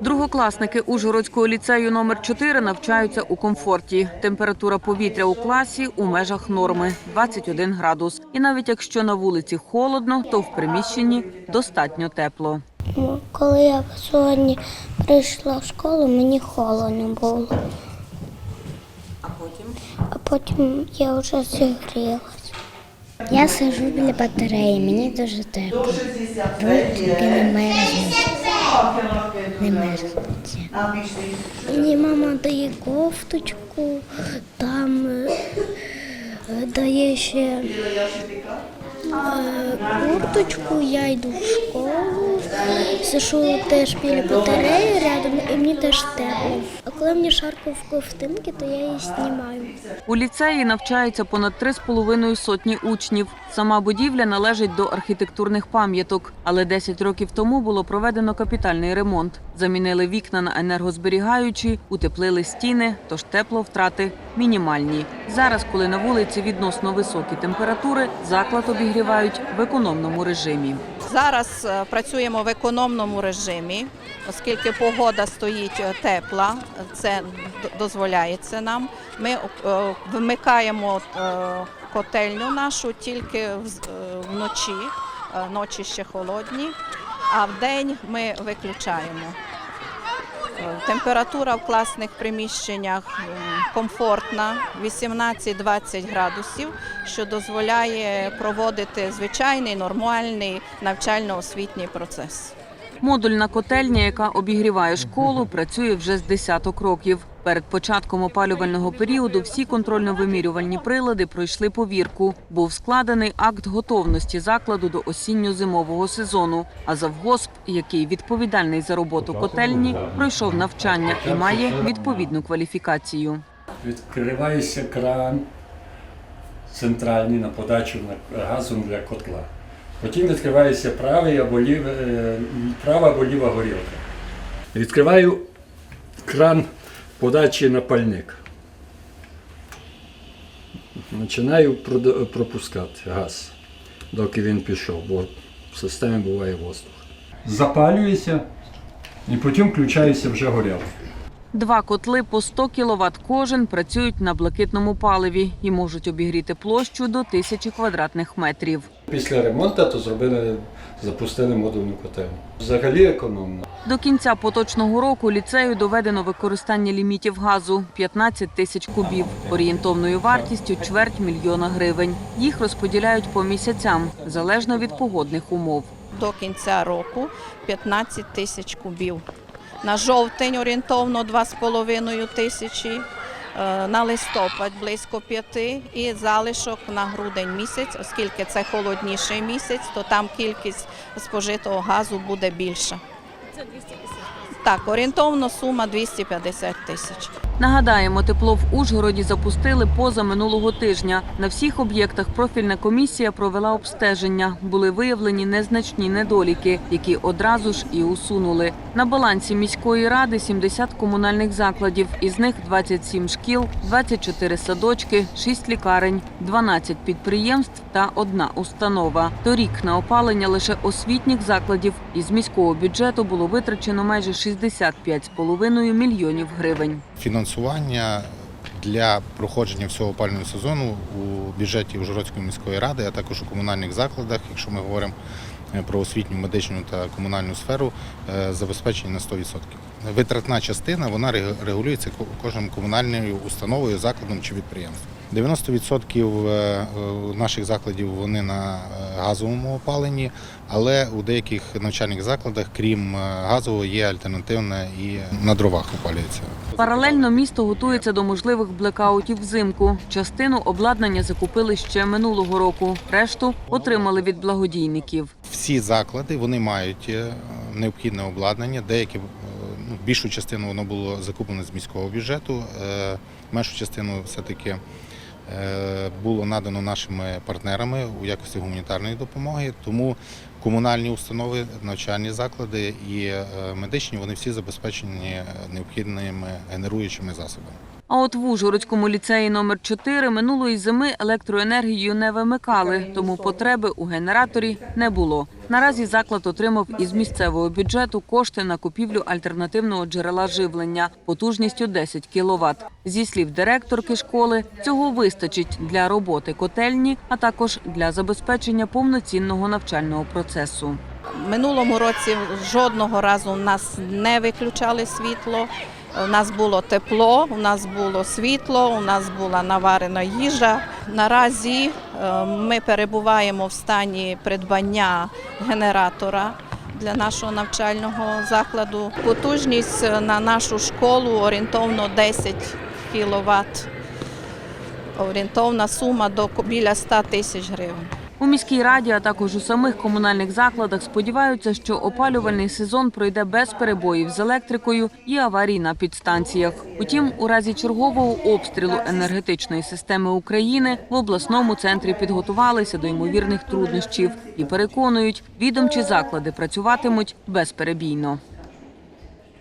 Другокласники Ужгородського ліцею номер 4 навчаються у комфорті. Температура повітря у класі у межах норми 21 градус. І навіть якщо на вулиці холодно, то в приміщенні достатньо тепло. Ну, Коли я сьогодні прийшла в школу, мені холодно було. А потім А потім я вже зігрілась. Я сижу біля батареї, мені дуже тепло. Руки не мерзнуть. Не мерзнуть. Мені мама дає кофточку, там е, е, дає ще курточку, я йду в школу, сижу теж біля батареї рядом, і мені теж тепло. А коли мені шарко в ковтинки, то я її знімаю. у ліцеї навчається понад 3,5 сотні учнів. Сама будівля належить до архітектурних пам'яток, але 10 років тому було проведено капітальний ремонт. Замінили вікна на енергозберігаючі, утеплили стіни, тож тепловтрати мінімальні. Зараз, коли на вулиці відносно високі температури, заклад обігрівають в економному режимі. Зараз е, працюємо в економному режимі, оскільки погода стоїть е, тепла, це дозволяється нам. Ми е, вмикаємо котельню нашу тільки вночі, ночі ще холодні, а вдень ми виключаємо. Е, Температура в класних приміщеннях комфортна 18-20 градусів, що дозволяє проводити звичайний нормальний навчально-освітній процес. Модульна котельня, яка обігріває школу, працює вже з десяток років. Перед початком опалювального періоду всі контрольно-вимірювальні прилади пройшли повірку. Був складений акт готовності закладу до осінньо-зимового сезону. А завгосп, який відповідальний за роботу котельні, пройшов навчання і має відповідну кваліфікацію. Відкривається кран центральний на подачу газом для котла. Потім відкривається правий або лів, е, права або ліва горілка. Відкриваю кран подачі на пальник. Починаю пропускати газ, доки він пішов, бо в системі буває воздух. Запалююся і потім включаюся вже горілка. Два котли по 100 кВт кожен працюють на блакитному паливі і можуть обігріти площу до тисячі квадратних метрів. Після ремонту то зробили, запустили модульну котельню. Взагалі економно. До кінця поточного року ліцею доведено використання лімітів газу 15 тисяч кубів, орієнтовною вартістю чверть мільйона гривень. Їх розподіляють по місяцям залежно від погодних умов. До кінця року 15 тисяч кубів. На жовтень орієнтовно 2,5 тисячі, е, на листопад близько 5 і залишок на грудень місяць, оскільки це холодніший місяць, то там кількість спожитого газу буде більша. Це 250 Так, орієнтовно сума 250 тисяч. Нагадаємо, тепло в Ужгороді запустили поза минулого тижня. На всіх об'єктах профільна комісія провела обстеження. Були виявлені незначні недоліки, які одразу ж і усунули. На балансі міської ради 70 комунальних закладів, із них 27 шкіл, 24 садочки, 6 лікарень, 12 підприємств та одна установа. Торік на опалення лише освітніх закладів із міського бюджету було витрачено майже 65,5 мільйонів гривень. фінансування для проходження всього опалювального сезону у бюджеті Ужгородської міської ради, а також у комунальних закладах, якщо ми говоримо про освітню, медичну та комунальну сферу, е, забезпечені на 100%. Витратна частина вона регулюється ко- кожним комунальною установою, закладом чи підприємством. 90% е, е, наших закладів вони на е, газовому опаленні, але у деяких навчальних закладах, крім газового, є альтернативне і на дровах опалюється. Паралельно місто готується до можливих блекаутів взимку. Частину обладнання закупили ще минулого року. Решту отримали від благодійників. Всі заклади вони мають необхідне обладнання. Деякі більшу частину воно було закуплено з міського бюджету. е, Меншу частину все-таки е, було надано нашими партнерами у якості гуманітарної допомоги. Тому комунальні установи, навчальні заклади і е, медичні вони всі забезпечені необхідними генеруючими засобами. А от в Ужгородському ліцеї номер 4 минулої зими електроенергію не вимикали, тому потреби у генераторі не було. Наразі заклад отримав із місцевого бюджету кошти на купівлю альтернативного джерела живлення потужністю 10 кВт. Зі слів директорки школи, цього вистачить для роботи котельні, а також для забезпечення повноцінного навчального процесу. Минулому році жодного разу у нас не виключали світло. У нас було тепло, у нас було світло, у нас була наварена їжа. Наразі е, ми перебуваємо в стані придбання генератора для нашого навчального закладу. Потужність на нашу школу орієнтовно 10 кВт. Орієнтовна сума до біля 100 тисяч гривень. У міській раді, а також у самих комунальних закладах сподіваються, що опалювальний сезон пройде без перебоїв з електрикою і аварій на підстанціях. Утім, у разі чергового обстрілу енергетичної системи України в обласному центрі підготувалися до ймовірних труднощів і переконують, відомчі заклади працюватимуть безперебійно.